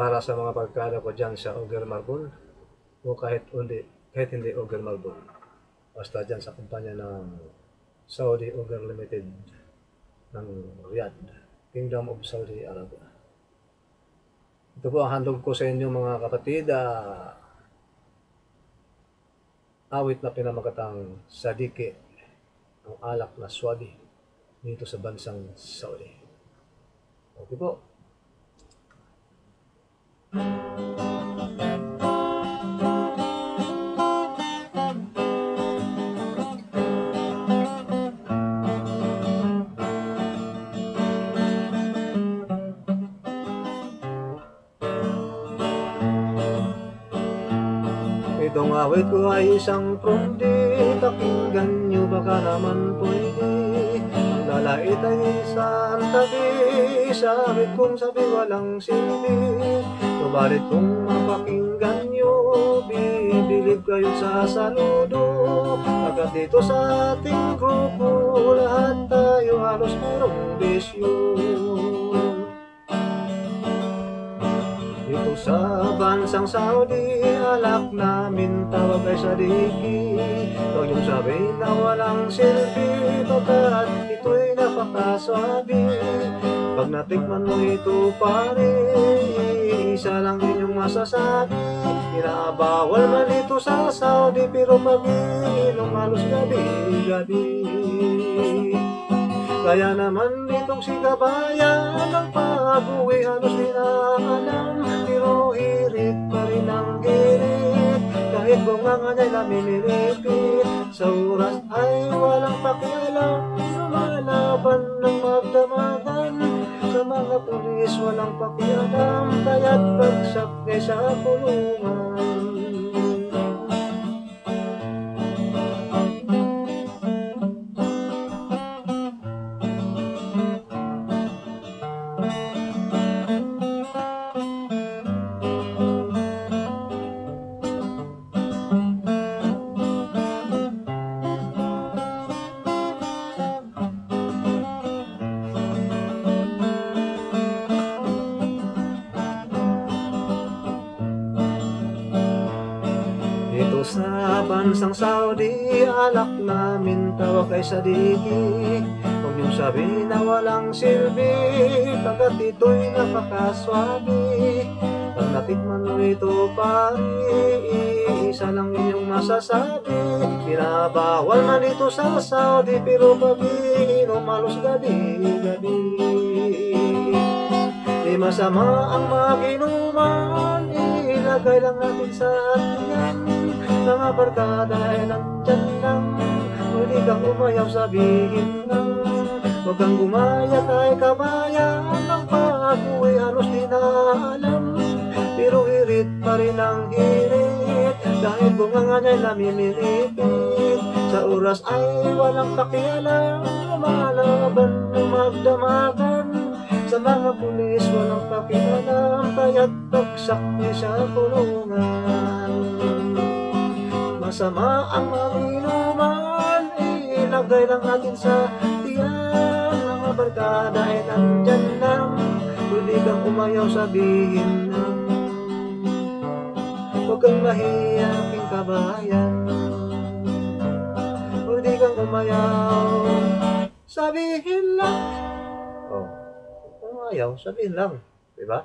para sa mga pagkada ko dyan sa Ogre Marble o kahit hindi, kahit hindi Ogre Marble. Basta dyan sa kumpanya ng Saudi Ogre Limited ng Riyadh, Kingdom of Saudi Arabia. Ito po ang handog ko sa inyo mga kapatid. ah, awit na pinamagatang Sadiki, ang alak na swadi dito sa bansang Saudi. Okay po. Itong awit ko ay isang prundi Pakinggan nyo baka naman pwede Ang lalait ay isang tabi. Sabit kong sabi walang silbi Subalit kung mapakinggan nyo Bibilib kayo sa saludo Agad dito sa ating grupo Lahat tayo halos merong bisyo dito sa bansang Saudi, alak namin tawag ay sadiki. Huwag yung sabi na walang silbi, pagkat ito'y napakaswabi. Pag natikman mo ito pare, isa lang inyong masasabi. Inaabawal man dito sa Saudi, pero pag inom halos gabi-gabi. Kaya naman ditong si kabayan Ang pag-uwi halos di alam Pero irit pa rin ang girit Kahit bunga niya'y namimilipit Sa oras ay walang pakialam mga pulis walang pakialam Kaya't bagsak niya sa kulungan Dito sa bansang Saudi, alak namin tawag ay sadiki. Huwag niyong sabihin na walang silbi, pagkat ito'y napakaswabi. Pag natikman mo ito pari, isa lang inyong masasabi. Pinabawal man ito sa Saudi, pero pag iinom halos gabi-gabi. Di masama ang maginuman Ilagay lang natin sa atin Mga barkada ay nandyan lang Huli kang umayaw sabihin lang Huwag kang gumaya kay kabayan Ang pag-uwi halos di na alam. Pero hirit pa rin ang hirit Dahil bunga nga niya'y namimilipit Sa oras ay walang pakialam Lumalaban ng magdamagan. Sa mga pulis walang pakialam Kaya't bagsak niya sa kulungan Masama ang maginuman Ilagay lang natin sa tiyan Mga barkada ay nandyan lang Huli kang umayaw sabihin lang Huwag kang mahiya aking kabayan Huli kang umayaw Sabihin lang Oh, kung ayaw, sabihin lang. Diba?